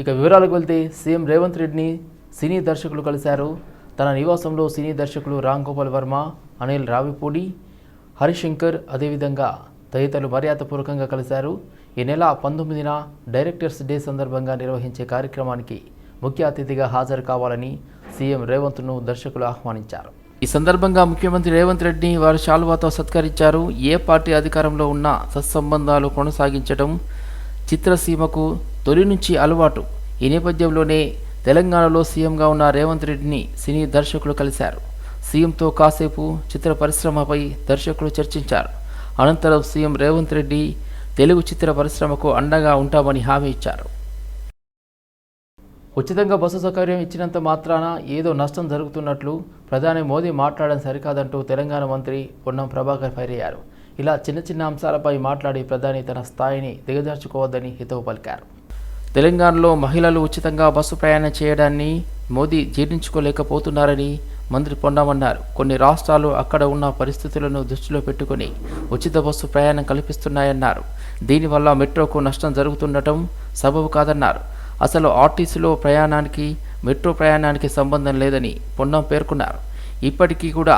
ఇక వివరాలకు వెళ్తే సీఎం రేవంత్ రెడ్డిని సినీ దర్శకులు కలిశారు. తన నివాసంలో సినీ దర్శకులు రామ్ గోపాల్ వర్మ అనిల్ రావిపూడి హరిశంకర్ అదేవిధంగా తదితరులు మర్యాదపూర్వకంగా కలిశారు. ఈ నెల పంతొమ్మిదిన డైరెక్టర్స్ డే సందర్భంగా నిర్వహించే కార్యక్రమానికి ముఖ్య అతిథిగా హాజరు కావాలని సీఎం రేవంత్ను దర్శకులు ఆహ్వానించారు. ఈ సందర్భంగా ముఖ్యమంత్రి రేవంత్ రెడ్డిని వారు శాలువాతో సత్కరించారు. ఏ పార్టీ అధికారంలో ఉన్నా సత్సంబంధాలు కొనసాగించడం చిత్రసీమకు తొలి నుంచి అలవాటు. ఈ నేపథ్యంలోనే తెలంగాణలో సీఎంగా ఉన్న రేవంత్ రెడ్డిని సినీ దర్శకులు కలిశారు. సీఎంతో కాసేపు చిత్ర పరిశ్రమపై దర్శకులు చర్చించారు. అనంతరం సీఎం రేవంత్ రెడ్డి తెలుగు చిత్ర పరిశ్రమకు అండగా ఉంటామని హామీ ఇచ్చారు. ఉచితంగా బస్సు సౌకర్యం ఇచ్చినంత మాత్రాన ఏదో నష్టం జరుగుతున్నట్లు ప్రధాని మోదీ మాట్లాడడం సరికాదంటూ తెలంగాణ మంత్రి పొన్నం ప్రభాకర్ ఫైర్ అయ్యారు. ఇలా చిన్న చిన్న అంశాలపై మాట్లాడి ప్రధాని తన స్థాయిని దిగజార్చుకోవద్దని హితవు పలికారు. తెలంగాణలో మహిళలు ఉచితంగా బస్సు ప్రయాణం చేయడాన్ని మోదీ జీర్ణించుకోలేకపోతున్నారని మంత్రి పొన్నమన్నారు కొన్ని రాష్ట్రాలు అక్కడ ఉన్న పరిస్థితులను దృష్టిలో పెట్టుకుని ఉచిత బస్సు ప్రయాణం కల్పిస్తున్నాయన్నారు. దీనివల్ల మెట్రోకు నష్టం జరుగుతుండటం సబబు కాదన్నారు. అసలు ఆర్టీసీలో ప్రయాణానికి మెట్రో ప్రయాణానికి సంబంధం లేదని పొన్నం పేర్కొన్నారు. ఇప్పటికీ కూడా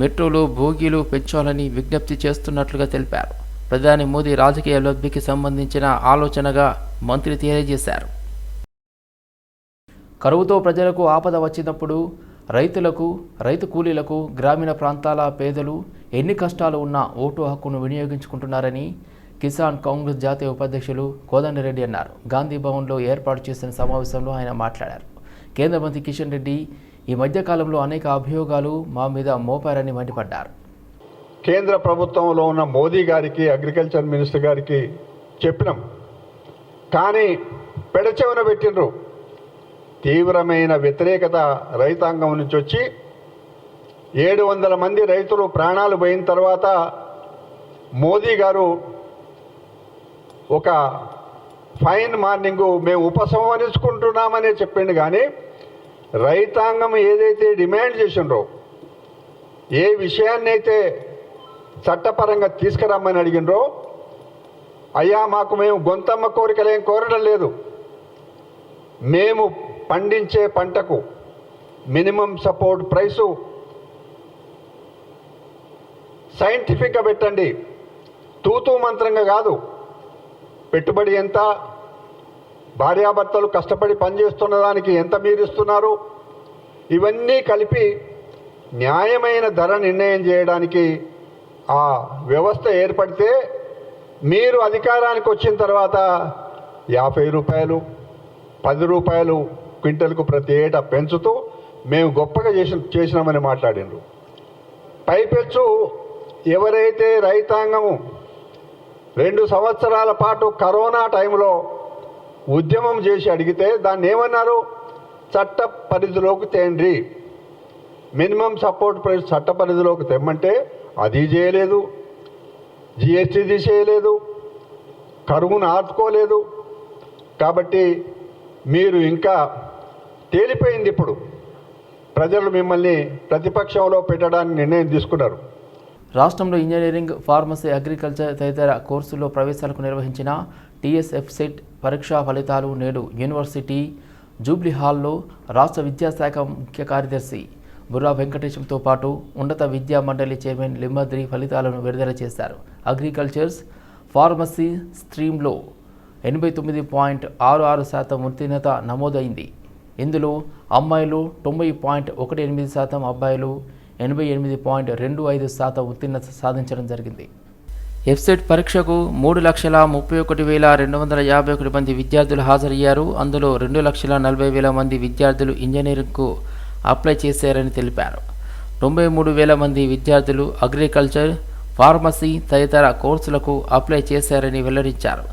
మెట్రోలో భోగీలు పెంచాలని విజ్ఞప్తి చేస్తున్నట్లుగా తెలిపారు. ప్రధాని మోదీ రాజకీయ లబ్ధికి సంబంధించిన ఆలోచనగా మంత్రి తెలియజేశారు. కరువుతో ప్రజలకు ఆపద వచ్చినప్పుడు రైతులకు రైతు కూలీలకు గ్రామీణ ప్రాంతాల పేదలు ఎన్ని కష్టాలు ఉన్నా ఓటు హక్కును వినియోగించుకుంటున్నారని కిసాన్ కాంగ్రెస్ జాతీయ ఉపాధ్యక్షులు కోదండరెడ్డి అన్నారు. గాంధీ భవన్లో ఏర్పాటు చేసిన సమావేశంలో ఆయన మాట్లాడారు. కేంద్ర మంత్రి కిషన్ రెడ్డి ఈ మధ్యకాలంలో అనేక అభియోగాలు మా మీద మోపారని మండిపడ్డారు. కేంద్ర ప్రభుత్వంలో ఉన్న మోదీ గారికి అగ్రికల్చర్ మినిస్టర్ గారికి చెప్పినాం. కానీ పెడచెవన పెట్టినరు తీవ్రమైన వ్యతిరేకత రైతాంగం నుంచి వచ్చి ఏడు వందల మంది రైతులు ప్రాణాలు పోయిన తర్వాత మోదీ గారు ఒక ఫైన్ మార్నింగ్ మేము ఉపసంహరించుకుంటున్నామనే చెప్పిండు కానీ రైతాంగం ఏదైతే డిమాండ్ చేసిండ్రో ఏ విషయాన్నైతే చట్టపరంగా తీసుకురమ్మని అడిగినరో అయ్యా మాకు మేము గొంతమ్మ కోరికలేం కోరడం లేదు. మేము పండించే పంటకు మినిమం సపోర్ట్ ప్రైసు సైంటిఫిక్గా పెట్టండి. తూతూ మంత్రంగా కాదు. పెట్టుబడి ఎంత? భార్యాభర్తలు కష్టపడి పనిచేస్తున్న దానికి ఎంత మీరు ఇస్తున్నారు ఇవన్నీ కలిపి న్యాయమైన ధర నిర్ణయం చేయడానికి ఆ వ్యవస్థ ఏర్పడితే మీరు అధికారానికి వచ్చిన తర్వాత యాభై రూపాయలు పది రూపాయలు క్వింటల్కు ప్రతి ఏటా పెంచుతూ మేము గొప్పగా చేసి చేసినామని మాట్లాడిండ్రు. పైపెచ్చు ఎవరైతే రైతాంగము రెండు సంవత్సరాల పాటు కరోనా టైంలో ఉద్యమం చేసి అడిగితే దాన్ని ఏమన్నారు? చట్ట పరిధిలోకి తేండి. మినిమం సపోర్ట్ ప్రైస్ చట్ట పరిధిలోకి తెమ్మంటే అది చేయలేదు. జిఎస్టీ తీసేయలేదు. కరువును ఆదుకోలేదు కాబట్టి మీరు ఇంకా తేలిపోయింది ఇప్పుడు. ప్రజలు మిమ్మల్ని ప్రతిపక్షంలో పెట్టడానికి నిర్ణయం తీసుకున్నారు. రాష్ట్రంలో ఇంజనీరింగ్ ఫార్మసీ అగ్రికల్చర్ తదితర కోర్సుల్లో ప్రవేశాలకు నిర్వహించిన టీఎస్ఎఫ్ సెట్ పరీక్షా ఫలితాలు నేడు యూనివర్సిటీ జూబ్లీ హాల్లో రాష్ట్ర విద్యాశాఖ ముఖ్య కార్యదర్శి బుర్రా వెంకటేశంతో పాటు ఉన్నత విద్యా మండలి చైర్మన్ లిమ్మద్రి ఫలితాలను విడుదల చేశారు. అగ్రికల్చర్స్ ఫార్మసీ స్ట్రీమ్లో ఎనభై తొమ్మిది పాయింట్ ఆరు ఆరు శాతం ఉత్తీర్ణత నమోదైంది. ఇందులో అమ్మాయిలు తొంభై పాయింట్ ఒకటి ఎనిమిది శాతం అబ్బాయిలు ఎనభై ఎనిమిది పాయింట్ రెండు ఐదు శాతం ఉత్తీర్ణత సాధించడం జరిగింది. ఎఫ్సెట్ పరీక్షకు మూడు లక్షల ముప్పై ఒకటి వేల రెండు వందల యాభై ఒకటి మంది విద్యార్థులు హాజరయ్యారు. అందులో రెండు లక్షల నలభై వేల మంది విద్యార్థులు ఇంజనీరింగ్కు అప్లై చేశారని తెలిపారు. తొంభై మూడు వేల మంది విద్యార్థులు అగ్రికల్చర్ ఫార్మసీ తదితర కోర్సులకు అప్లై చేశారని వెల్లడించారు.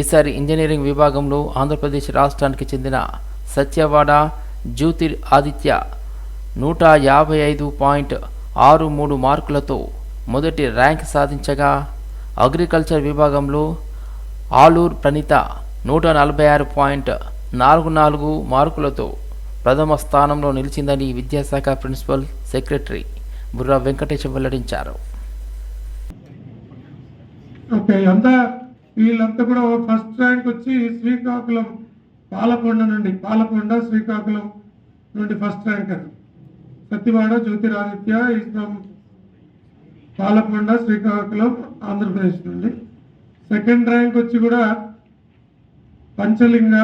ఈసారి ఇంజనీరింగ్ విభాగంలో ఆంధ్రప్రదేశ్ రాష్ట్రానికి చెందిన సత్యవాడ జ్యోతిర్ ఆదిత్య నూట యాభై ఐదు పాయింట్ ఆరు మూడు మార్కులతో మొదటి ర్యాంక్ సాధించగా అగ్రికల్చర్ విభాగంలో ఆలూర్ ప్రణీత నూట నలభై ఆరు పాయింట్ నాలుగు నాలుగు మార్కులతో ప్రథమ స్థానంలో నిలిచిందని విద్యాశాఖ ప్రిన్సిపల్ సెక్రటరీ బుర్రా వెంకటేశం వెల్లడించారు. ఓకే అంతా వీళ్ళంతా కూడా ఫస్ట్ ర్యాంక్ వచ్చి శ్రీకాకుళం పాలకొండ నుండి పాలకొండ శ్రీకాకుళం నుండి first ranker Satyavada Jyotiraditya is from Palakonda Srikakulam Andhra Pradesh నుండి. సెకండ్ ర్యాంక్ వచ్చి కూడా పంచలింగ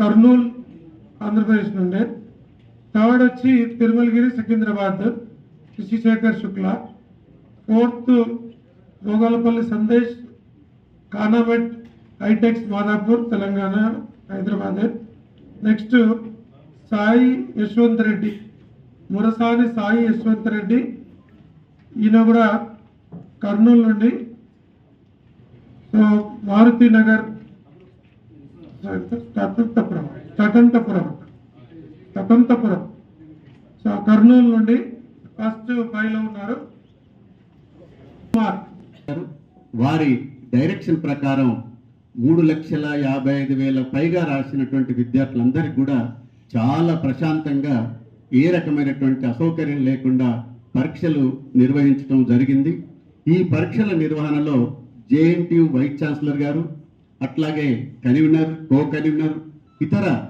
కర్నూల్ ఆంధ్రప్రదేశ్ నుండి. థర్డ్ వచ్చి Tirumalagiri Secunderabad. Shashishekhar Shukla. Fourth Rogalapalli Sandesh Khanamet Hitex Madhapur Telangana Hyderabad. Next Sai Yashwanth Reddy. Murasani Sai Yashwanth Reddy. ఈయన కూడా కర్నూలు నుండి. So Maruti Nagar తటంతపురం తటంతపురం తటంతపురం. So Kurnool నుండి first ఫైవ్లో ఉన్నారు వారి డైరెక్షన్ ప్రకారం మూడు లక్షల యాభై ఐదు వేల పైగా రాసినటువంటి విద్యార్థులందరికీ కూడా చాలా ప్రశాంతంగా ఏ రకమైనటువంటి అసౌకర్యం లేకుండా పరీక్షలు నిర్వహించడం జరిగింది. ఈ పరీక్షల నిర్వహణలో జేఎన్టీయు వైస్ ఛాన్సలర్ గారు అట్లాగే కన్వీనర్ కో కన్వీనర్ ఇతర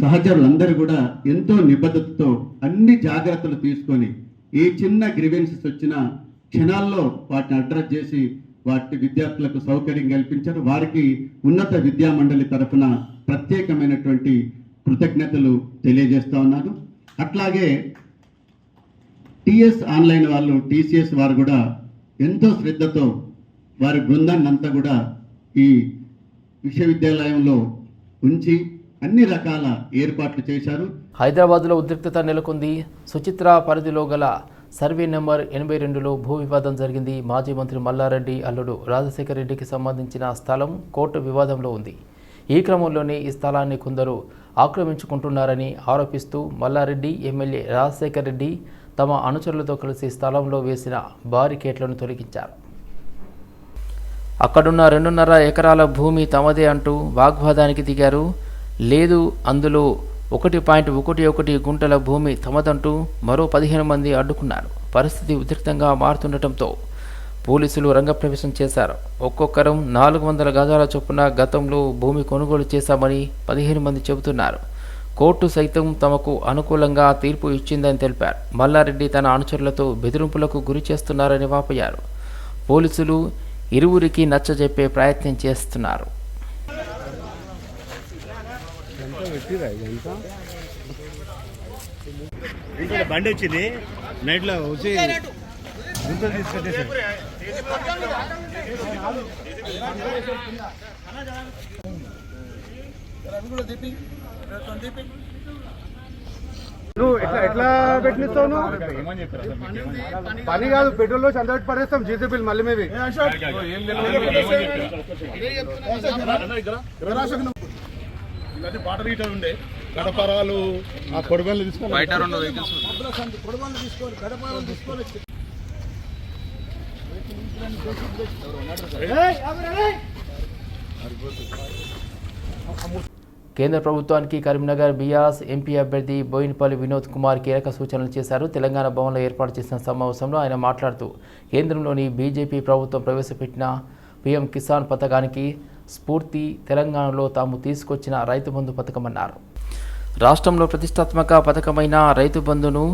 సహచరులందరూ కూడా ఎంతో నిబద్ధతతో అన్ని జాగ్రత్తలు తీసుకొని ఏ చిన్న గ్రివెన్సెస్ వచ్చినా క్షణాల్లో వాటిని అడ్రస్ చేసి వాటి విద్యార్థులకు సౌకర్యం కల్పించారు. వారికి ఉన్నత విద్యా మండలి తరఫున ప్రత్యేకమైనటువంటి కృతజ్ఞతలు తెలియజేస్తా ఉన్నాను. అట్లాగే టిఎస్ ఆన్లైన్ వాళ్ళు టీసీఎస్ వారు కూడా ఎంతో శ్రద్ధతో వారి బృందాన్ని అంతా కూడా ఈ విశ్వవిద్యాలయంలో ఉంచి అన్ని రకాల ఏర్పాట్లు చేశారు. హైదరాబాద్లో ఉద్రిక్తత నెలకొంది. సుచిత్ర పరిధిలో గల సర్వే నెంబర్ ఎనభై రెండులో భూ వివాదం జరిగింది. మాజీ మంత్రి మల్లారెడ్డి అల్లుడు రాజశేఖర రెడ్డికి సంబంధించిన స్థలం కోర్టు వివాదంలో ఉంది. ఈ క్రమంలోనే ఈ స్థలాన్ని కొందరు ఆక్రమించుకుంటున్నారని ఆరోపిస్తూ మల్లారెడ్డి ఎమ్మెల్యే రాజశేఖర రెడ్డి తమ అనుచరులతో కలిసి స్థలంలో వేసిన బారికేట్లను తొలగించారు. అక్కడున్న రెండున్నర ఎకరాల భూమి తమదే అంటూ వాగ్వాదానికి దిగారు. లేదు అందులో ఒకటి పాయింట్ ఒకటి ఒకటి గుంటల భూమి తమదంటూ మరో పదిహేను మంది అడ్డుకున్నారు. పరిస్థితి ఉద్రిక్తంగా మారుతుండటంతో పోలీసులు రంగప్రవేశం చేశారు. ఒక్కొక్కరం నాలుగు వందల గజాల చొప్పున గతంలో భూమి కొనుగోలు చేశామని పదిహేను మంది చెబుతున్నారు. కోర్టు సైతం తమకు అనుకూలంగా తీర్పు ఇచ్చిందని తెలిపారు. మల్లారెడ్డి తన అనుచరులతో బెదిరింపులకు గురి చేస్తున్నారని వాపోయారు. పోలీసులు ఇరువురికి నచ్చజెప్పే ప్రయత్నం చేస్తున్నారు. బండి వచ్చింది. వచ్చి గుంతలు నువ్వు ఎట్లా ఎట్లా పెట్టిస్తావు నువ్వు? పని కాదు పెట్రోల్లో చంద్ర పడేస్తాం జీసీ బిల్ మళ్ళీ మేబీ వాటర్ హీటర్ ఉండే గడపరాలు ఆ కొడుగన్లు తీసుకొని బయట రెండు కేంద్ర ప్రభుత్వానికి కరీంనగర్ బియాస్ ఎంపీ అభ్యర్థి బోయినపల్లి వినోద్ కుమార్ కీలక సూచనలు చేశారు. తెలంగాణ భవన్లో ఏర్పాటు చేసిన సమావేశంలో ఆయన మాట్లాడుతూ కేంద్రంలోని బీజేపీ ప్రభుత్వం ప్రవేశపెట్టిన పీఎం కిసాన్ పథకానికి స్ఫూర్తి తెలంగాణలో తాము తీసుకొచ్చిన రైతు బంధు పథకమన్నారు. రాష్ట్రంలో ప్రతిష్టాత్మక పథకమైన రైతు బంధును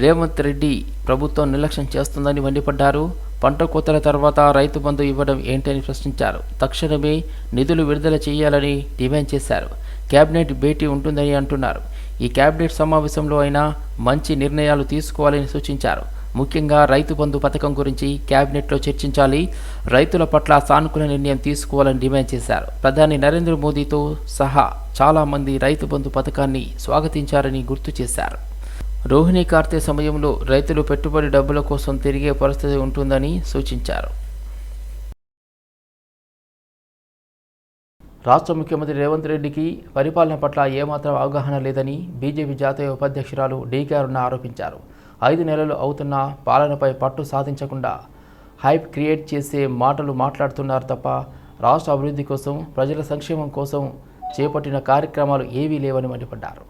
రేవంత్ రెడ్డి ప్రభుత్వం నిర్లక్ష్యం చేస్తుందని మండిపడ్డారు. పంట కోతల తర్వాత రైతు బంధు ఇవ్వడం ఏంటని ప్రశ్నించారు. తక్షణమే నిధులు విడుదల చేయాలని డిమాండ్ చేశారు. కేబినెట్ భేటీ ఉంటుందని అంటున్నారు. ఈ కేబినెట్ సమావేశంలో అయినా మంచి నిర్ణయాలు తీసుకోవాలని సూచించారు. ముఖ్యంగా రైతు బంధు పథకం గురించి కేబినెట్లో చర్చించాలి. రైతుల పట్ల సానుకూల నిర్ణయం తీసుకోవాలని డిమాండ్ చేశారు. ప్రధాని నరేంద్ర మోదీతో సహా చాలామంది రైతు బంధు పథకాన్ని స్వాగతించారని గుర్తు చేశారు. రోహిణి కార్తె సమయంలో రైతులు పెట్టుబడి డబ్బుల కోసం తిరిగే పరిస్థితి ఉంటుందని సూచించారు. రాష్ట్ర ముఖ్యమంత్రి రేవంత్ రెడ్డికి పరిపాలన పట్ల ఏమాత్రం అవగాహన లేదని బీజేపీ జాతీయ ఉపాధ్యక్షురాలు డీకే అరుణ ఆరోపించారు. ఐదు నెలలు అవుతున్న పాలనపై పట్టు సాధించకుండా హైప్ క్రియేట్ చేసే మాటలు మాట్లాడుతున్నారు తప్ప రాష్ట్ర అభివృద్ధి కోసం ప్రజల సంక్షేమం కోసం చేపట్టిన కార్యక్రమాలు ఏవీ లేవని మండిపడ్డారు.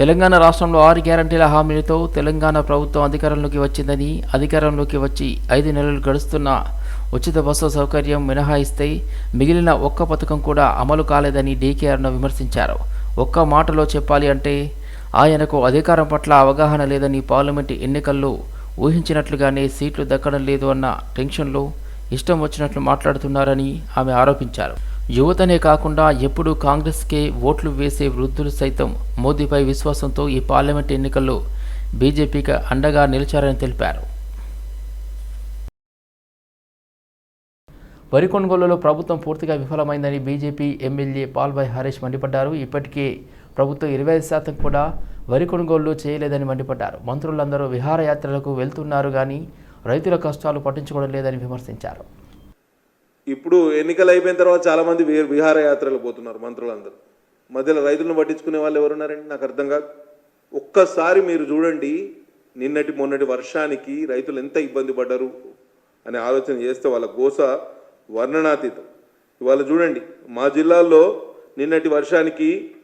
తెలంగాణ రాష్ట్రంలో ఆరు గ్యారంటీల హామీలతో తెలంగాణ ప్రభుత్వం అధికారంలోకి వచ్చిందని అధికారంలోకి వచ్చి ఐదు నెలలు గడుస్తున్న ఉచిత బస్సు సౌకర్యం మినహాయిస్తే మిగిలిన ఒక్క పథకం కూడా అమలు కాలేదని డీకేఆర్ను విమర్శించారు. ఒక్క మాటలో చెప్పాలి అంటే ఆయనకు అధికారం పట్ల అవగాహన లేదని పార్లమెంటు ఎన్నికల్లో ఊహించినట్లుగానే సీట్లు దక్కడం లేదు అన్న టెన్షన్లో ఇష్టం వచ్చినట్లు మాట్లాడుతున్నారని ఆమె ఆరోపించారు. యువతనే కాకుండా ఎప్పుడూ కాంగ్రెస్కే ఓట్లు వేసే వృద్ధులు సైతం మోదీపై విశ్వాసంతో ఈ పార్లమెంట్ ఎన్నికల్లో బీజేపీకి అండగా నిలిచారని తెలిపారు. వరి కొనుగోలులో ప్రభుత్వం పూర్తిగా విఫలమైందని బీజేపీ ఎమ్మెల్యే పాల్భాయ్ హరీష్ మండిపడ్డారు. ఇప్పటికే ప్రభుత్వం ఇరవై ఐదు శాతం కూడా వరి కొనుగోలు చేయలేదని మండిపడ్డారు. మంత్రులందరూ విహారయాత్రలకు వెళ్తున్నారు కానీ రైతుల కష్టాలు పట్టించుకోవడం లేదని విమర్శించారు. ఇప్పుడు ఎన్నికలు అయిపోయిన తర్వాత చాలా మంది విహారయాత్రలు పోతున్నారు మంత్రులందరూ. మధ్యలో రైతులను పట్టించుకునే వాళ్ళు ఎవరున్నారండి నాకు అర్థం కాదు. ఒక్కసారి మీరు చూడండి నిన్నటి మొన్నటి వర్షానికి రైతులు ఎంత ఇబ్బంది పడ్డారు అనే ఆలోచన చేస్తే వాళ్ళ గోస వర్ణనాతీతం. ఇవాళ చూడండి మా జిల్లాల్లో నిన్నటి వర్షానికి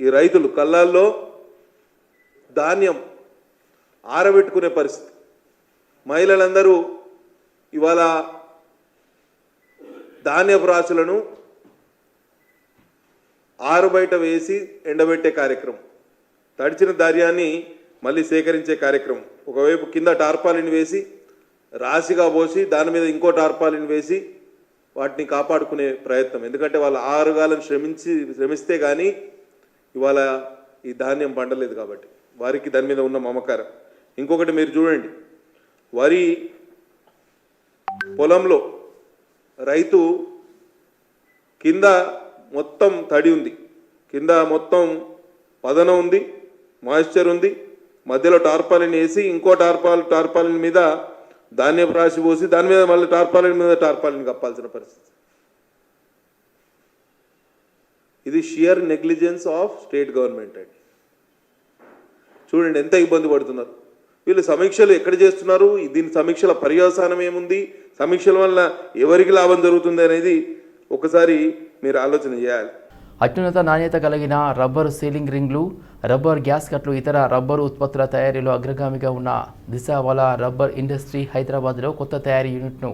ఈ రైతులు కళ్ళాల్లో ధాన్యం ఆరబెట్టుకునే పరిస్థితి. మహిళలందరూ ఇవాళ ధాన్యపు రాశులను ఆరుబయట వేసి ఎండబెట్టే కార్యక్రమం. తడిచిన ధాన్యాన్ని మళ్ళీ సేకరించే కార్యక్రమం. ఒకవైపు కింద టార్పాలిన్ వేసి రాశిగా పోసి దాని మీద ఇంకో టార్పాలిన్ వేసి వాటిని కాపాడుకునే ప్రయత్నం. ఎందుకంటే వాళ్ళ ఆరుగాలను శ్రమించి శ్రమిస్తే కానీ ఇవాళ ఈ ధాన్యం పండలేదు కాబట్టి. వారికి దాని మీద ఉన్న మమకారం. ఇంకొకటి మీరు చూడండి. వరి పొలంలో రైతు కింద మొత్తం తడి ఉంది. కింద మొత్తం పదన ఉంది మాయిశ్చర్ ఉంది. మధ్యలో టార్పాలిన్ వేసి ఇంకో టార్పాల్ టార్పాలిన్ మీద ధాన్యపు రాశి పోసి దాని మీద మళ్ళీ టార్పాలిన్ మీద టార్పాలిన్ కప్పాల్సిన పరిస్థితి. ఇది sheer negligence of state government అండి. చూడండి ఎంత ఇబ్బంది పడుతున్నారు. వీళ్ళు సమీక్షలు ఎక్కడ చేస్తున్నారు? దీని సమీక్షల పర్యవసానం ఏముంది? సమీక్షల వల్ల ఎవరికి లాభం జరుగుతుంది అనేది ఒకసారి మీరు ఆలోచన చేయాలి. అత్యున్నత నాణ్యత కలిగిన రబ్బరు సీలింగ్ రింగ్లు రబ్బర్ గ్యాస్ కట్లు ఇతర రబ్బరు ఉత్పత్తుల తయారీలో అగ్రగామిగా ఉన్న దిశావాలా రబ్బర్ ఇండస్ట్రీ హైదరాబాద్లో కొత్త తయారీ యూనిట్ను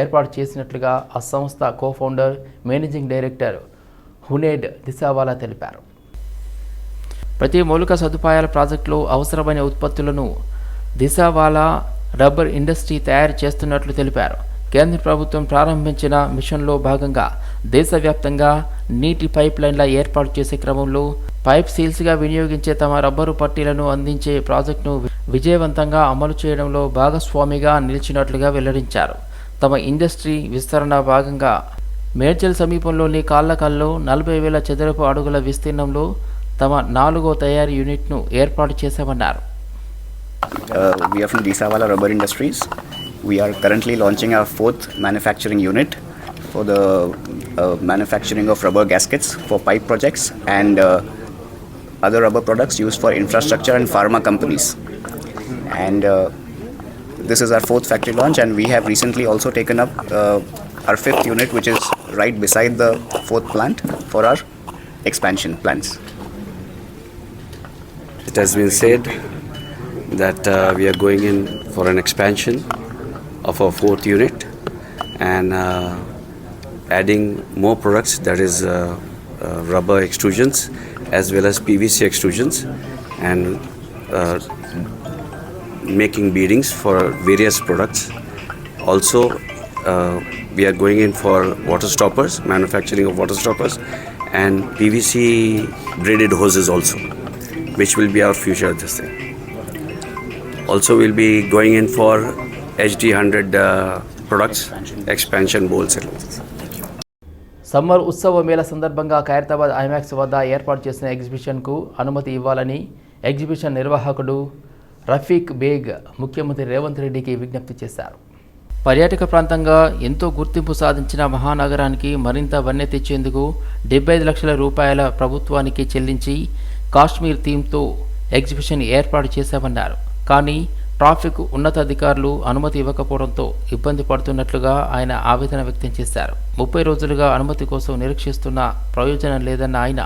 ఏర్పాటు చేసినట్లుగా ఆ సంస్థ cofounder managing director Huned Dishawala తెలిపారు. ప్రతి మౌలిక సదుపాయాల ప్రాజెక్టులో అవసరమైన ఉత్పత్తులను దిశావాలా రబ్బర్ ఇండస్ట్రీ తయారు చేస్తున్నట్లు తెలిపారు. కేంద్ర ప్రభుత్వం ప్రారంభించిన మిషన్లో భాగంగా దేశవ్యాప్తంగా నీటి పైప్ లైన్ల ఏర్పాటు చేసే క్రమంలో పైప్ సీల్స్గా వినియోగించే తమ రబ్బరు పట్టీలను అందించే ప్రాజెక్టును విజయవంతంగా అమలు చేయడంలో భాగస్వామిగా నిలిచినట్లుగా వెల్లడించారు తమ ఇండస్ట్రీ విస్తరణ భాగంగా మేడ్చల్ సమీపంలోని కాళ్ళకల్లో నలభై వేల చదరపు అడుగుల విస్తీర్ణంలో తమ నాలుగో తయారీ యూనిట్ను ఏర్పాటు చేశామన్నారు Uh, we are from Rubber Industries. We are currently launching our fourth manufacturing unit for the uh, manufacturing of rubber gaskets for pipe projects and uh, other rubber products used for infrastructure and pharma companies. And uh, this is our fourth factory launch, and we have recently also taken up uh, our fifth unit, which is right beside the fourth plant for our expansion plans. It has been said that uh, we are going in for an expansion of our fourth unit and uh, adding more products that is uh, uh, rubber extrusions as well as PVC extrusions and uh, making beadings for various products. Also, uh, we are going in for water stoppers, manufacturing of water stoppers, and PVC braided hoses also, which will be our future this thing. Also, we'll be going in for HD100 products, expansion. bowls and all. Summer ఉత్సవ మేళ సందర్భంగా Khairatabad IMAX వద్ద ఏర్పాటు చేసిన ఎగ్జిబిషన్కు అనుమతి ఇవ్వాలని exhibition నిర్వాహకుడు రఫీక్ బేగ్ ముఖ్యమంత్రి రేవంత్ రెడ్డికి విజ్ఞప్తి చేశారు. పర్యాటక ప్రాంతంగా ఎంతో గుర్తింపు సాధించిన మహానగరానికి మరింత వన్నె తెచ్చేందుకు డెబ్బై ఐదు లక్షల రూపాయల ప్రభుత్వానికి చెల్లించి కాశ్మీర్ థీమ్తో ఎగ్జిబిషన్ ఏర్పాటు చేశామన్నారు. కానీ ట్రాఫిక్ ఉన్నతాధికారులు అనుమతి ఇవ్వకపోవడంతో ఇబ్బంది పడుతున్నట్లుగా ఆయన ఆవేదన వ్యక్తం చేశారు. ముప్పై రోజులుగా అనుమతి కోసం నిరీక్షిస్తున్న ప్రయోజనం లేదన్న ఆయన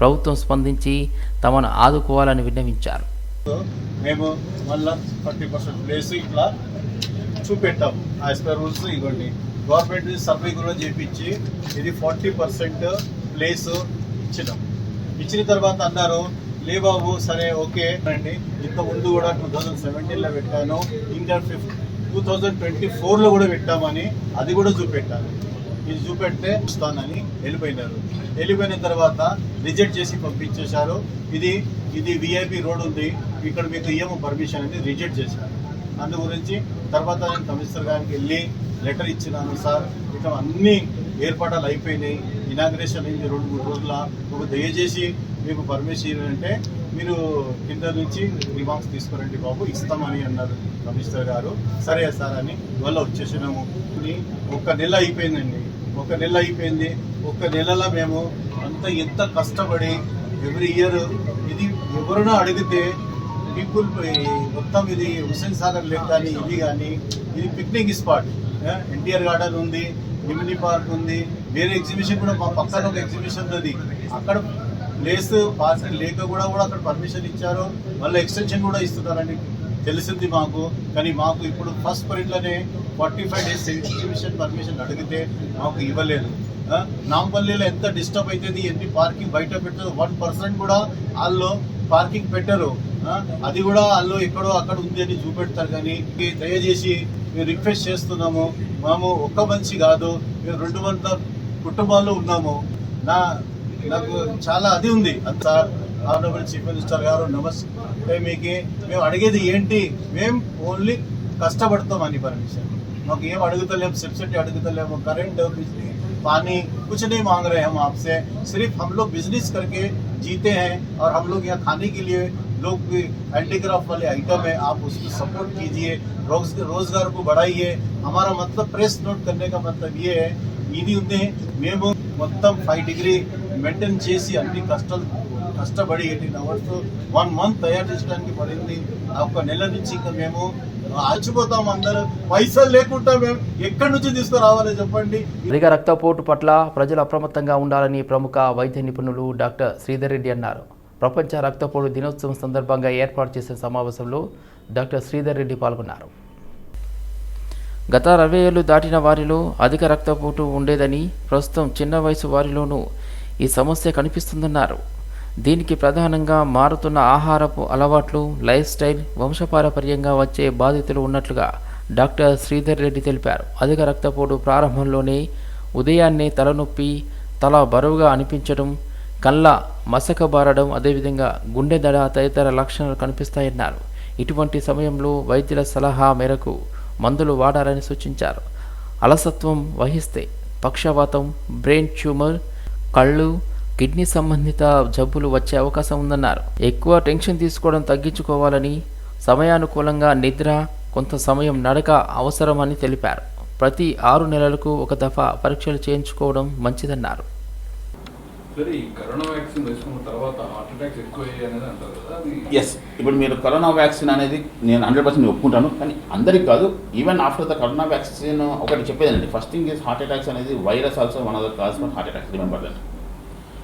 ప్రభుత్వం స్పందించి తమను ఆదుకోవాలని విన్నవించారు. మేము మళ్ళీ ఫార్టీ పర్సెంట్ ప్లేస్ ఇట్లా చూపెట్టాము. యాజ్ పర్ రూల్స్ ఇవ్వండి. గవర్నమెంట్ సర్వే కూడా చేపించి ఇది ఫార్టీ పర్సెంట్ ప్లేస్ ఇచ్చినాం. ఇచ్చిన తర్వాత అన్నారు లే బాబు సరే ఓకే అండి ఇంత ముందు కూడా టూ థౌజండ్ సెవెంటీన్లో పెట్టాను. ఇంకా ఫిఫ్త్ టూ థౌజండ్ ట్వంటీ ఫోర్లో కూడా పెట్టామని అది కూడా చూపెట్టాను ఇది చూపెడితే వస్తానని వెళ్ళిపోయినారు. వెళ్ళిపోయిన తర్వాత రిజెక్ట్ చేసి పంపించేశారు. ఇది ఇది విఐపి రోడ్ ఉంది. ఇక్కడ మీకు ఏమో పర్మిషన్ అనేది రిజెక్ట్ చేశారు. అందు గురించి తర్వాత నేను కమిషనర్ గారికి వెళ్ళి లెటర్ ఇచ్చినాను సార్. ఇక అన్ని ఏర్పాట్లు అయిపోయినాయి. ఇనాగ్రేషన్ అయింది రెండు మూడు రోజుల ఒక దయచేసి మీకు పర్మిషన్ అంటే మీరు కింద నుంచి రిమార్క్స్ తీసుకురండి బాబు ఇస్తామని అన్నారు కమిషనర్ గారు. సరే సార్ అని వల్ల వచ్చేసినాము. ఒక్క ఒక నెల అయిపోయిందండి. ఒక నెల అయిపోయింది. ఒక నెలలో మేము అంత ఎంత కష్టపడి ఎవ్రీ ఇయర్ ఇది ఎవరైనా అడిగితే పీపుల్ మొత్తం ఇది హుస్సేన్ సాగర్ లేక్ కానీ ఇది కానీ ఇది పిక్నిక్ స్పాట్ ఎన్టీఆర్ గార్డెన్ ఉంది నిమిని పార్క్ ఉంది వేరే ఎగ్జిబిషన్ కూడా మా పక్కన ఒక ఎగ్జిబిషన్ ఉంది. అక్కడ ప్లేస్ పార్సల్ లేక కూడా కూడా అక్కడ పర్మిషన్ ఇచ్చారు. మళ్ళీ ఎక్స్టెన్షన్ కూడా ఇస్తున్నారని తెలిసింది మాకు. కానీ మాకు ఇప్పుడు first పీరియడ్లోనే forty five days exhibition permission అడిగితే మాకు ఇవ్వలేదు. నాంపల్లిలో ఎంత డిస్టర్బ్ అవుతుంది ఎన్ని పార్కింగ్ బయట పెట్టదు వన్ పర్సెంట్ కూడా వాళ్ళు పార్కింగ్ పెట్టరు. అది కూడా వాళ్ళు ఎక్కడో అక్కడ ఉంది అని చూపెడతారు. కానీ దయచేసి మేము రిక్వెస్ట్ చేస్తున్నాము. మేము ఒక్క మనిషి కాదు. మేము రెండు వందల कुटा चाल నా, నాకు चीफ అది ఉంది. అంత ఆనరబుల్ मे మినిస్టర్ గారు నమస్తే మీకు. మేము అడిగేది ఏంటి? बिजली पानी कुछ नहीं मांग रहे हम आपसे सिर्फ़ हम लोग बिज़नेस करके जीते हैं और हम लोग यहाँ खाने के लिए लोग हैंडीक्राफ्ट वाले आइटम है आप उसको सपोर्ट कीजिए रोज रोज़गार को बढ़ाइए हमारा मतलब प्रेस नोट करने का मतलब ये है ఇది ఉంది మేము మొత్తం ఫైవ్ డిగ్రీ మెయింటైన్ చేసి అన్ని కష్టాలు కష్టపడి ఎయిటీన్ అవర్స్ వన్ మంత్ తయారు చేయడానికి పడింది. ఒక నెల నుంచి ఇంకా మేము ఆచిపోతాం అందరూ. పైసలు లేకుండా మేము ఎక్కడి నుంచి తీసుకురావాలి చెప్పండి. అధిక రక్తపోటు పట్ల ప్రజలు అప్రమత్తంగా ఉండాలని ప్రముఖ వైద్య నిపుణులు డాక్టర్ శ్రీధర్ రెడ్డి అన్నారు. ప్రపంచ రక్తపోటు దినోత్సవం సందర్భంగా ఏర్పాటు చేసిన సమావేశంలో డాక్టర్ శ్రీధర్ రెడ్డి పాల్గొన్నారు. గత అరవై ఏళ్ళు దాటిన వారిలో అధిక రక్తపోటు ఉండేదని ప్రస్తుతం చిన్న వయసు వారిలోనూ ఈ సమస్య కనిపిస్తుందన్నారు. దీనికి ప్రధానంగా మారుతున్న ఆహారపు అలవాట్లు లైఫ్ స్టైల్ వంశపారపర్యంగా వచ్చే బాధితులు ఉన్నట్లుగా డాక్టర్ శ్రీధర్ రెడ్డి తెలిపారు. అధిక రక్తపోటు ప్రారంభంలోనే ఉదయాన్నే తలనొప్పి తల బరువుగా అనిపించడం కళ్ళ మసకబారడం అదేవిధంగా గుండె దడ తదితర లక్షణాలు కనిపిస్తాయన్నారు. ఇటువంటి సమయంలో వైద్యుల సలహా మేరకు మందులు వాడాలని సూచించారు. అలసత్వం వహిస్తే పక్షవాతం బ్రెయిన్ ట్యూమర్ కళ్ళు కిడ్నీ సంబంధిత జబ్బులు వచ్చే అవకాశం ఉందన్నారు. ఎక్కువ టెన్షన్ తీసుకోవడం తగ్గించుకోవాలని సమయానుకూలంగా నిద్ర కొంత సమయం నడక అవసరమని తెలిపారు. ప్రతి ఆరు నెలలకు ఒక దఫా పరీక్షలు చేయించుకోవడం మంచిదన్నారు. సరే ఈ కరోనా వ్యాక్సిన్ వేసుకున్న తర్వాత హార్ట్ అటాక్స్ ఎక్కువ అనేది అంటారు కదా ఎస్ ఇప్పుడు మీరు కరోనా వ్యాక్సిన్ అనేది నేను హండ్రెడ్ పర్సెంట్ ఒప్పుకుంటాను. కానీ అందరికి కాదు even after the corona vaccine ఒకటి చెప్పేదండి first thing is heart attacks అనేది virus also one of the cause for heart attacks remember that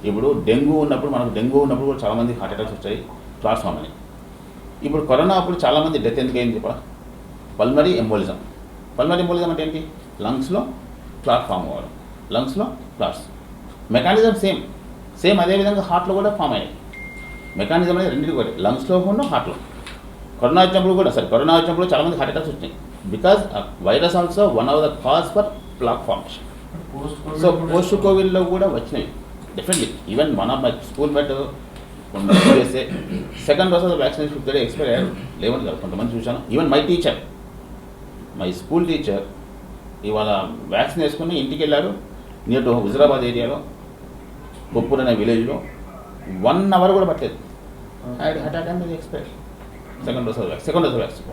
ఇప్పుడు డెంగ్యూ ఉన్నప్పుడు మనకు డెంగ్యూ ఉన్నప్పుడు కూడా చాలామంది హార్ట్ అటాక్స్ వచ్చాయి ప్లాట్ఫామ్ అని. ఇప్పుడు కరోనా అప్పుడు చాలామంది డెత్ ఎందుకు అయింది చెప్పా పల్మరీ ఎంబోలిజం పల్మరీ ఎంబోలిజం అంటే ఏంటి? లంగ్స్లో ప్లాట్ఫామ్ అవ్వడం లంగ్స్లో ప్లాట్స్ మెకానిజం సేమ్ సేమ్ అదేవిధంగా హార్ట్లో కూడా ఫామ్ అయ్యాయి. మెకానిజం అనేది రెండింటి కూడా లంగ్స్లో ఉన్న హార్ట్లో కరోనా వచ్చినప్పుడు కూడా సరే కరోనా వచ్చినప్పుడు చాలామంది హార్ట్ అటాక్స్ వచ్చినాయి. Because virus also one of the cause for plaque formation so post కోవిడ్లో కూడా వచ్చినాయి. Definitely even one of my schoolmate USA second dose of vaccination fifth day expire అయ్యారు లేవని కాదు కొంతమంది చూశాను. Even my teacher my school teacher ఇవాళ vaccine వేసుకుని ఇంటికి వెళ్ళారు నియర్ టు హుజరాబాద్ ఏరియాలో. కొప్పూర్ అనే విలేజ్లో వన్ అవర్ కూడా పట్టలేదు. అటాక్ అనేది expire second dose vaccine second dose vaccine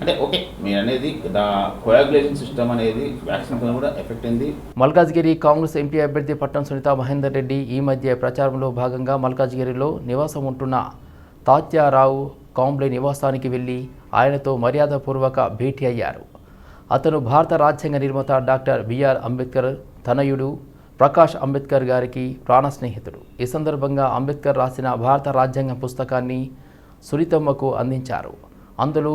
అంటే ఓకే మీరు అనేది ద కోయాగులేషన్ సిస్టమ్ అనేది వ్యాక్సిన్ కూడా ఎఫెక్ట్ అయింది. మల్కాజ్గిరి కాంగ్రెస్ ఎంపీ అభ్యర్థి పట్టం సునీత మహేందర్ రెడ్డి ఈ మధ్య ప్రచారంలో భాగంగా మల్కాజ్గిరిలో నివాసం ఉంటున్న తాత్యారావు కాంబ్లే నివాసానికి వెళ్ళి ఆయనతో మర్యాదపూర్వక భేటీ అయ్యారు. అతను భారత రాజ్యాంగ నిర్మాత డాక్టర్ బిఆర్ అంబేద్కర్ తనయుడు ప్రకాష్ అంబేద్కర్ గారికి ప్రాణ స్నేహితుడు. ఈ సందర్భంగా అంబేద్కర్ రాసిన భారత రాజ్యాంగ పుస్తకాన్ని సునీతమ్మకు అందించారు. అందులో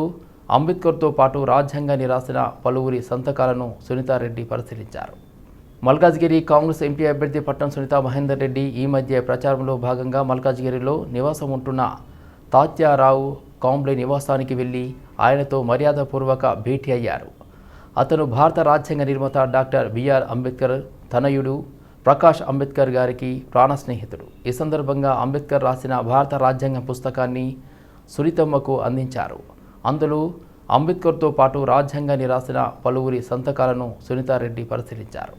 అంబేద్కర్తో పాటు రాజ్యాంగాన్ని రాసిన పలువురి సంతకాలను సునీతారెడ్డి పరిశీలించారు. మల్కాజ్గిరి కాంగ్రెస్ ఎంపీ అభ్యర్థి పట్టణం సునీత మహేందర్ రెడ్డి ఈ మధ్య ప్రచారంలో భాగంగా మల్కాజ్గిరిలో నివాసం ఉంటున్న తాత్యారావు కాంబ్లే నివాసానికి వెళ్ళి ఆయనతో మర్యాదపూర్వక భేటీ అయ్యారు. అతను భారత రాజ్యాంగ నిర్మాత డాక్టర్ బిఆర్ అంబేద్కర్ తనయుడు ప్రకాష్ అంబేద్కర్ గారికి ప్రాణ స్నేహితుడు. ఈ సందర్భంగా అంబేద్కర్ రాసిన భారత రాజ్యాంగ పుస్తకాన్ని సునీతమ్మకు అందించారు. అందులో అంబేద్కర్తో పాటు రాజ్యాంగాన్ని రాసిన పలువురి సంతకాలను సునీతారెడ్డి పరిశీలించారు.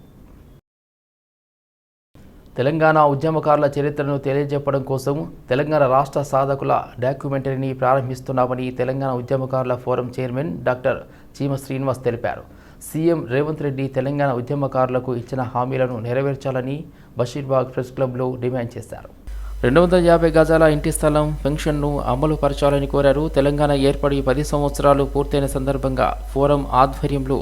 తెలంగాణ ఉద్యమకారుల చరిత్రను తెలియజెప్పడం కోసం తెలంగాణ రాష్ట్ర సాధకుల డాక్యుమెంటరీని ప్రారంభిస్తున్నామని తెలంగాణ ఉద్యమకారుల ఫోరం చైర్మన్ డాక్టర్ చీమ శ్రీనివాస్ తెలిపారు. సీఎం రేవంత్ రెడ్డి తెలంగాణ ఉద్యమకారులకు ఇచ్చిన హామీలను నెరవేర్చాలని బషీర్బాగ్ ప్రెస్ క్లబ్లో డిమాండ్ చేశారు. రెండు వందల యాభై గజాల ఇంటి స్థలం పెన్షన్ను అమలు పరచాలని కోరారు. తెలంగాణ ఏర్పడి పది సంవత్సరాలు పూర్తయిన సందర్భంగా ఫోరం ఆధ్వర్యంలో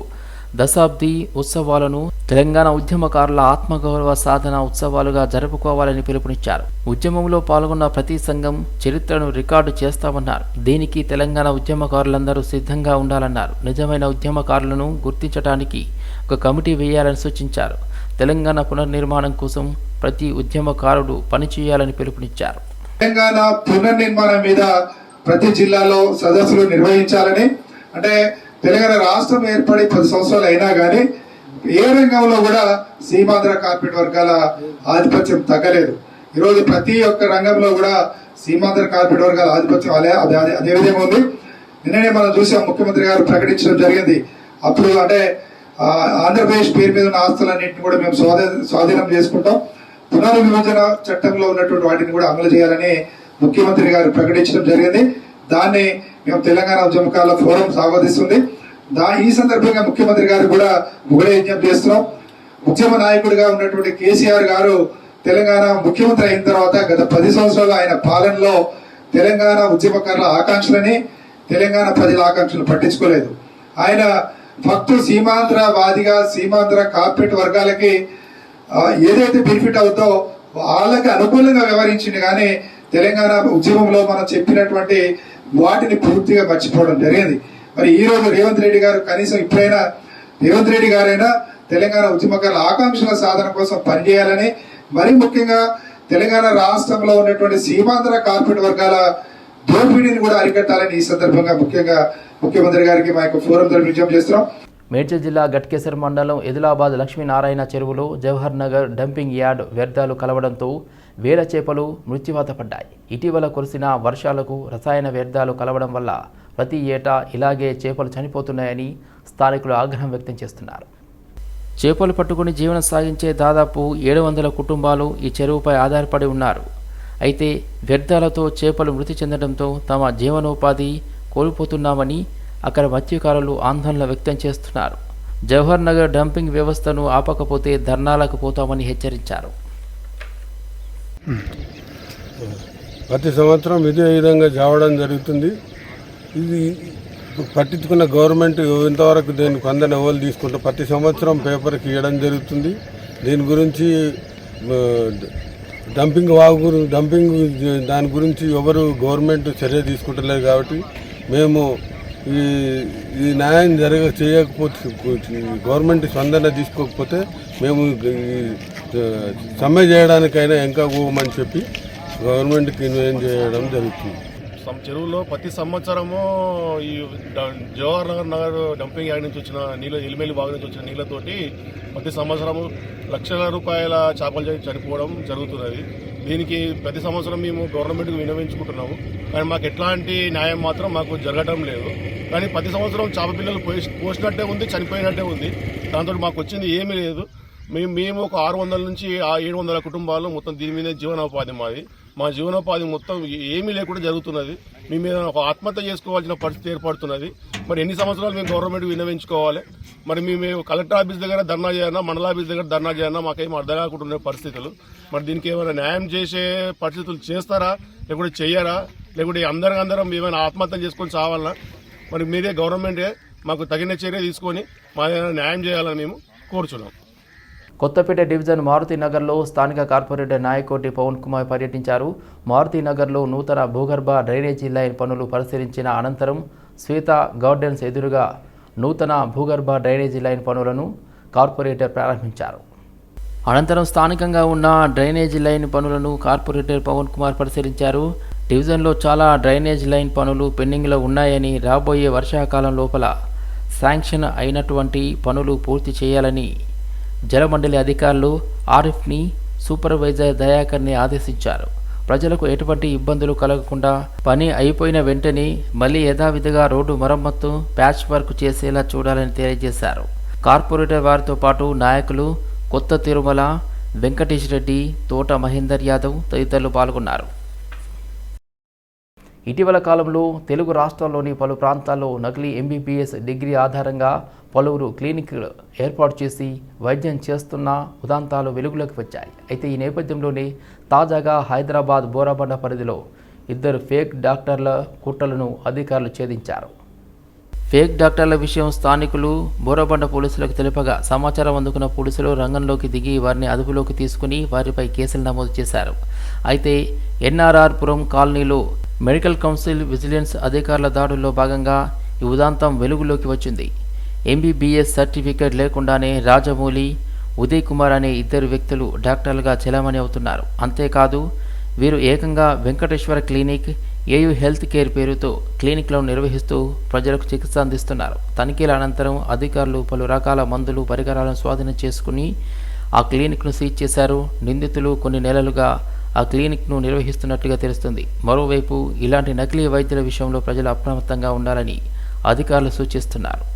దశాబ్ది ఉత్సవాలను తెలంగాణ ఉద్యమకారుల ఆత్మగౌరవ సాధన ఉత్సవాలుగా జరుపుకోవాలని పిలుపునిచ్చారు. ఉద్యమంలో పాల్గొన్న ప్రతి సంఘం చరిత్రను రికార్డు చేస్తామన్నారు. దీనికి తెలంగాణ ఉద్యమకారులందరూ సిద్ధంగా ఉండాలన్నారు. నిజమైన ఉద్యమకారులను గుర్తించడానికి ఒక కమిటీ వేయాలని సూచించారు. తెలంగాణ పునర్నిర్మాణం కోసం ప్రతి ఉద్యమకారుడు పనిచేయాలని పిలుపునిచ్చారు. తెలంగాణ పునర్నిర్మాణం మీద ప్రతి జిల్లాలో సదస్సులు నిర్వహించాలని అంటే తెలంగాణ రాష్ట్రం ఏర్పడి పది సంవత్సరాలు అయినా కానీ ఏ రంగంలో కూడా సీమాంధ్ర కార్పొరేట్ వర్గాల ఆధిపత్యం తగ్గలేదు. ఈరోజు ప్రతి ఒక్క రంగంలో కూడా సీమాంధ్ర కార్పొరేట్ వర్గాల ఆధిపత్యం అదే అదే అదే- విధంగా ఉంది. నిన్ననే మనం చూసాం ముఖ్యమంత్రి గారు ప్రకటించడం జరిగింది. అప్పుడు అంటే ఆంధ్రప్రదేశ్ పేరు మీద ఉన్న ఆస్తులన్నింటినీ కూడా మేము స్వాధీనం చేసుకుంటాం. పునర్విభజన చట్టంలో ఉన్నటువంటి వాటిని కూడా అమలు చేయాలని ముఖ్యమంత్రి గారు ప్రకటించడం జరిగింది. దాన్ని మేము తెలంగాణ ఉద్యమకాల ఫోరం స్వాగతిస్తుంది. దా ఈ సందర్భంగా ముఖ్యమంత్రి గారు కూడా ముగడే విజ్ఞప్తి చేస్తున్నాం. ఉద్యమ నాయకుడిగా ఉన్నటువంటి కేసీఆర్ గారు తెలంగాణ ముఖ్యమంత్రి అయిన తర్వాత గత పది సంవత్సరాలు ఆయన పాలనలో తెలంగాణ ఉద్యమకారుల ఆకాంక్షలని తెలంగాణ ప్రజల ఆకాంక్షలు పట్టించుకోలేదు. ఆయన ఫక్తు సీమాంధ్ర వాదిగా సీమాంధ్ర కార్పొరేట్ వర్గాలకి ఏదైతే బెనిఫిట్ అవుతో వాళ్ళకి అనుకూలంగా వ్యవహరించింది కానీ తెలంగాణ ఉద్యమంలో మనం చెప్పినటువంటి వాటిని పూర్తిగా మర్చిపోవడం జరిగింది. మరి ఈ రోజు రేవంత్ రెడ్డి గారు కనీసం ఇప్పుడైనా రేవంత్ రెడ్డి గారైనా తెలంగాణ ఉద్యమకారుల ఆకాంక్షల సాధన కోసం పనిచేయాలని మరి ముఖ్యంగా తెలంగాణ రాష్ట్రంలో ఉన్నటువంటి సీమాంధ్ర కార్పొరేట్ వర్గాల దోపిడీని కూడా అరికట్టాలని ఈ సందర్భంగా ముఖ్యంగా ముఖ్యమంత్రి గారికి మా యొక్క ఫోరం తరఫున విజయం చేస్తున్నాం. మేడ్చల్ జిల్లా గట్కేసర్ మండలం ఎదిలాబాద్ లక్ష్మీనారాయణ చెరువులో జవహర్ నగర్ డంపింగ్ యార్డ్ వ్యర్థాలు కలవడంతో వేల చేపలు మృత్యువాత పడ్డాయి. ఇటీవల కురిసిన వర్షాలకు రసాయన వ్యర్థాలు కలవడం వల్ల ప్రతి ఏటా ఇలాగే చేపలు చనిపోతున్నాయని స్థానికులు ఆగ్రహం వ్యక్తం చేస్తున్నారు. చేపలు పట్టుకుని జీవనం సాగించే దాదాపు ఏడు వందల కుటుంబాలు ఈ చెరువుపై ఆధారపడి ఉన్నారు. అయితే వ్యర్థాలతో చేపలు మృతి చెందడంతో తమ జీవనోపాధి కోల్పోతున్నామని అక్కడ మత్స్యకారులు ఆందోళన వ్యక్తం చేస్తున్నారు. జవహర్ నగర్ డంపింగ్ వ్యవస్థను ఆపకపోతే ధర్నాలకు పోతామని హెచ్చరించారు. ప్రతి సంవత్సరం ఇదే విధంగా చావడం జరుగుతుంది. ఇది పట్టించుకున్న గవర్నమెంట్ ఇంతవరకు దీన్ని కొందరు ఎవరు తీసుకుంటాం ప్రతి సంవత్సరం పేపర్కి ఇవ్వడం జరుగుతుంది. దీని గురించి డంపింగ్ వాగు గురి- డంపింగ్ దాని గురించి ఎవరు గవర్నమెంట్ చర్య తీసుకుంటలేదు కాబట్టి మేము ఈ ఈ న్యాయం జరగ చేయకపోతే గవర్నమెంట్ స్పందన తీసుకోకపోతే మేము ఈ సమ్మె చేయడానికైనా ఇంకా పోమని చెప్పి గవర్నమెంట్కి ఇన్వైన్ చేయడం జరుగుతుంది. చెరువులో ప్రతి సంవత్సరము ఈ జవహర్ నగర్ నగర్ డంపింగ్ యార్డ్ నుంచి వచ్చిన నీళ్ళ ఎలిమెలి బావి నుంచి వచ్చిన నీళ్ళతోటి ప్రతి సంవత్సరము లక్షల రూపాయల చేపలు చనిపోవడం జరుగుతున్నది. దీనికి ప్రతి సంవత్సరం మేము గవర్నమెంట్కి వినియోగించుకుంటున్నాము కానీ మాకు ఎట్లాంటి న్యాయం మాత్రం మాకు జరగడం లేదు. కానీ ప్రతి సంవత్సరం చేప పిల్లలు పోసినట్టే ఉంది చనిపోయినట్టే ఉంది. దాంతో మాకు వచ్చింది ఏమీ లేదు. మేము మేము ఒక ఆరు వందల నుంచి ఆ ఏడు వందల కుటుంబాలు మొత్తం దీని మీద జీవనోపాధి మాది. మా జీవనోపాధి మొత్తం ఏమీ లేకుండా జరుగుతున్నది. మేము మీద ఒక ఆత్మహత్య చేసుకోవాల్సిన పరిస్థితి ఏర్పడుతున్నది. మరి ఎన్ని సంవత్సరాలు మేము గవర్నమెంట్ విన్నవించుకోవాలి? మరి మేము కలెక్టర్ ఆఫీస్ దగ్గర ధర్నా చేయన్నా మండల ఆఫీస్ దగ్గర ధర్నా చేయన్నా మాకేం అర్థం కాకుండా ఉండే పరిస్థితులు. మరి దీనికి ఏమైనా న్యాయం చేసే పరిస్థితులు చేస్తారా? లేకుంటే చేయరా లేకుంటే అందరం అందరం ఏమైనా ఆత్మహత్య చేసుకొని చావాలన్నా మరి మీరే గవర్నమెంటే మాకు తగిన చర్య తీసుకొని మా న్యాయం చేయాలని మేము కోరుచున్నాం. కొత్తపేట డివిజన్ మారుతి నగర్లో స్థానిక కార్పొరేటర్ నాయకోటి పవన్ కుమార్ పర్యటించారు. మారుతి నగర్లో నూతన భూగర్భ డ్రైనేజీ లైన్ పనులు పరిశీలించిన అనంతరం శ్వేత గార్డెన్స్ ఎదురుగా నూతన భూగర్భ డ్రైనేజీ లైన్ పనులను కార్పొరేటర్ ప్రారంభించారు. అనంతరం స్థానికంగా ఉన్న డ్రైనేజీ లైన్ పనులను కార్పొరేటర్ పవన్ కుమార్ పరిశీలించారు. డివిజన్లో చాలా డ్రైనేజ్ లైన్ పనులు పెండింగ్లో ఉన్నాయని రాబోయే వర్షాకాలం లోపల శాంక్షన్ అయినటువంటి పనులు పూర్తి చేయాలని జలమండలి అధికారులు ఆరిఫ్ని సూపర్వైజర్ దయాకర్ని ఆదేశించారు. ప్రజలకు ఎటువంటి ఇబ్బందులు కలగకుండా పని అయిపోయిన వెంటనే మళ్ళీ యథావిధిగా రోడ్డు మరమ్మత్తు ప్యాచ్ వర్క్ చేసేలా చూడాలని తెలియజేశారు. కార్పొరేటర్ వారితో పాటు నాయకులు కొత్త తిరుమల వెంకటేష్ రెడ్డి తోట మహేందర్ యాదవ్ తదితరులు పాల్గొన్నారు. ఇటీవల కాలంలో తెలుగు రాష్ట్రాల్లోని పలు ప్రాంతాల్లో నకిలీ ఎంబీబీఎస్ డిగ్రీ ఆధారంగా పలువురు క్లినిక్లు ఏర్పాటు చేసి వైద్యం చేస్తున్న ఉదాంతాలు వెలుగులోకి వచ్చాయి. అయితే ఈ నేపథ్యంలోనే తాజాగా హైదరాబాద్ బోరాబండ పరిధిలో ఇద్దరు ఫేక్ డాక్టర్ల కుట్రలను అధికారులు ఛేదించారు. ఫేక్ డాక్టర్ల విషయం స్థానికులు బోరబండ పోలీసులకు తెలుపగా సమాచారం అందుకున్న పోలీసులు రంగంలోకి దిగి వారిని అదుపులోకి తీసుకుని వారిపై కేసులు నమోదు చేశారు. అయితే ఎన్ఆర్ఆర్ పురం కాలనీలో మెడికల్ కౌన్సిల్ విజిలెన్స్ అధికారుల దాడుల్లో భాగంగా ఈ ఉదాంతం వెలుగులోకి వచ్చింది. ఎంబీబీఎస్ సర్టిఫికేట్ లేకుండానే రాజమౌళి ఉదయ్ కుమార్ అనే ఇద్దరు వ్యక్తులు డాక్టర్లుగా చెలామణి అవుతున్నారు. అంతేకాదు వీరు ఏకంగా Venkateswara clinic AU health care పేరుతో క్లినిక్లను నిర్వహిస్తూ ప్రజలకు చికిత్స అందిస్తున్నారు. తనిఖీల అనంతరం అధికారులు పలు రకాల మందులు పరికరాలను స్వాధీనం చేసుకుని ఆ క్లినిక్ను సీజ్ చేశారు. నిందితులు కొన్ని నెలలుగా ఆ క్లినిక్ను నిర్వహిస్తున్నట్టుగా తెలుస్తుంది. మరోవైపు ఇలాంటి నకిలీ వైద్యుల విషయంలో ప్రజలు అప్రమత్తంగా ఉండాలని అధికారులు సూచిస్తున్నారు.